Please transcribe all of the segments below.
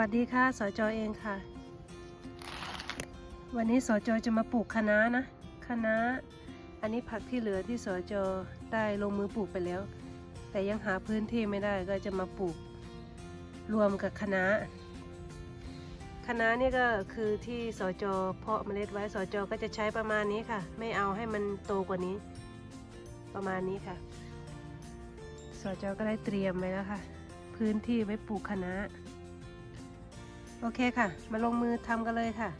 วัสดีค่ะสจอเองค่ะ วันนี้สจจะมาปลูกคะน้านะคะน้าอันนี้ผักที่เหลือที่สจได้ลงมือปลูกไปแล้ว แต่ยังหาพื้นที่ไม่ได้ก็จะมาปลูกรวมกับคะน้าคะน้านี่ก็คือที่สจเพาะเมล็ดไว้สจก็จะใช้ประมาณนี้ค่ะ ไม่เอาให้มันโตกว่านี้ ประมาณนี้ค่ะสจก็ได้เตรียมไว้แล้วค่ะ พื้นที่ไว้ปลูกคะน้า โอเคค่ะ มาลงมือทำกันเลยค่ะ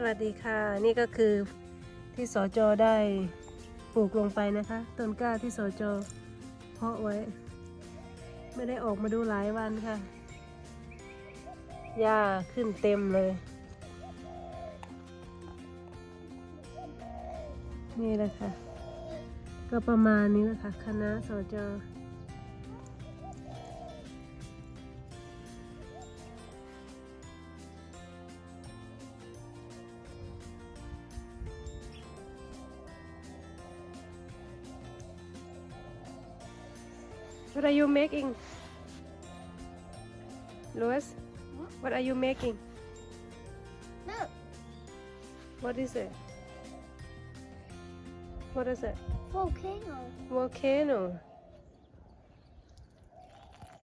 สวัสดีค่ะ นี่ก็คือที่สจได้ปลูกลงไปนะคะต้นกล้าที่สจเพาะไว้ ไม่ได้ออกมาดูหลายวันค่ะหญ้าขึ้นเต็มเลย นี่แหละค่ะ ก็ประมาณนี้แหละค่ะคณะสจ What are you making? Louis? What are you making? What is it? What is it? volcano. Volcano.